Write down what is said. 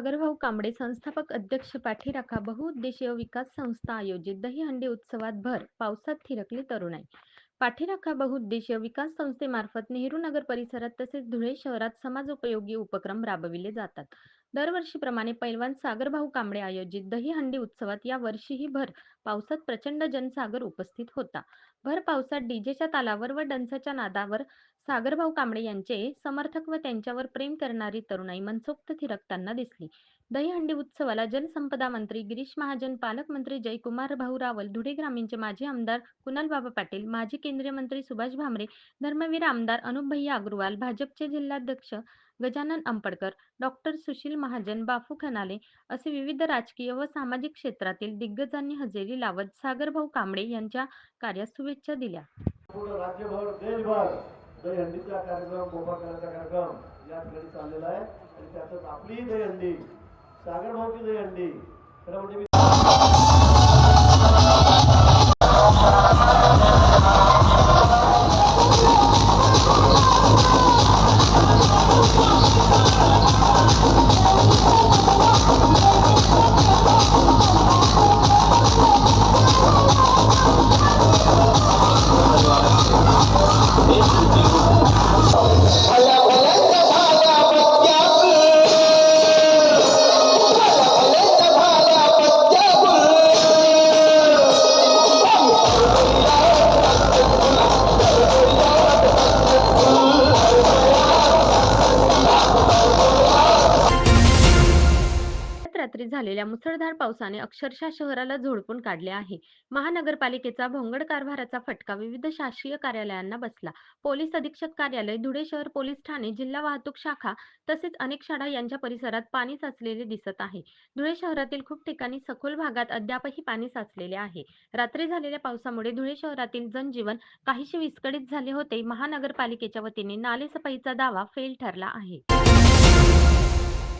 सागरभाऊ कांबळे संस्थापक अध्यक्ष पाठीराखा बहुउद्देशीय विकास संस्था आयोजित दहीहंडी उत्सवात भर पावसात थिरकली तरुणाई. पाठीराखा बहुउद्देशीय विकास संस्थेमार्फत नेहरू नगर परिसरात तसेच धुळे शहरात समाजोपयोगी उपक्रम राबविले जातात. दरवर्षीप्रमाणे पैलवान सागरभाऊ कांबळे आयोजित दहीहंडी उत्सवात या वर्षीही भर पावसात प्रचंड जनसागर उपस्थित होता. भर पावसात डीजेच्या तालावर व डंसाच्या नादावर सागरभाऊ कांबळे यांचे समर्थक व त्यांच्यावर प्रेम करणारी तरुणाई मनसोक्त थिरकताना दिसली. दहीहंडी उत्सवाला जलसंपदा मंत्री गिरीश महाजन पालकमंत्री जयकुमार भाऊ रावल धुळे ग्रामीणचे माजी आमदार कुणालबाबा पाटील माजी केंद्रीय मंत्री सुभाष भामरे धर्मवीर आमदार अनुप भैया अग्रवाल भाजपचे जिल्हाध्यक्ष गजानन अंपडकर डॉक्टर सुशील महाजन बापू खनाले असे विविध राजकीय व सामाजिक क्षेत्रातील दिग्गजांनी हजेरी लावत सागरभाऊ कांबळे यांच्या कार्यास शुभेच्छा दिल्या राज्यभर देशभर दहीहंडीचा कार्यक्रम गोपाळकाराचा कार्यक्रम या ठिकाणी चाललेला आहे. आणि त्यातच आपली दहीहंडी सागरभाऊची दहीहंडी खरं म्हणजे रात्री झालेल्या मुसळधार पावसाने अक्षरशः शहराला झोडपून काढले आहे. महानगरपालिकेचा भोंगड कारभाराचा फटका विविध शासकीय कार्यालयांना बसला. पोलीस अधीक्षक कार्यालय धुळे शहर पोलीस ठाणे जिल्हा वाहतूक शाखा तसेच अनेक शाळा यांच्या परिसरात पाणी साचलेले दिसत आहे. धुळे शहरातील खूप ठिकाणी सखोल भागात अद्यापही पाणी साचलेले आहे. रात्री झालेल्या पावसामुळे धुळे शहरातील जनजीवन काहीसे विस्कळीत झाले होते. महानगरपालिकेच्या वतीने नालेसफाईचा दावा फेल ठरला आहे.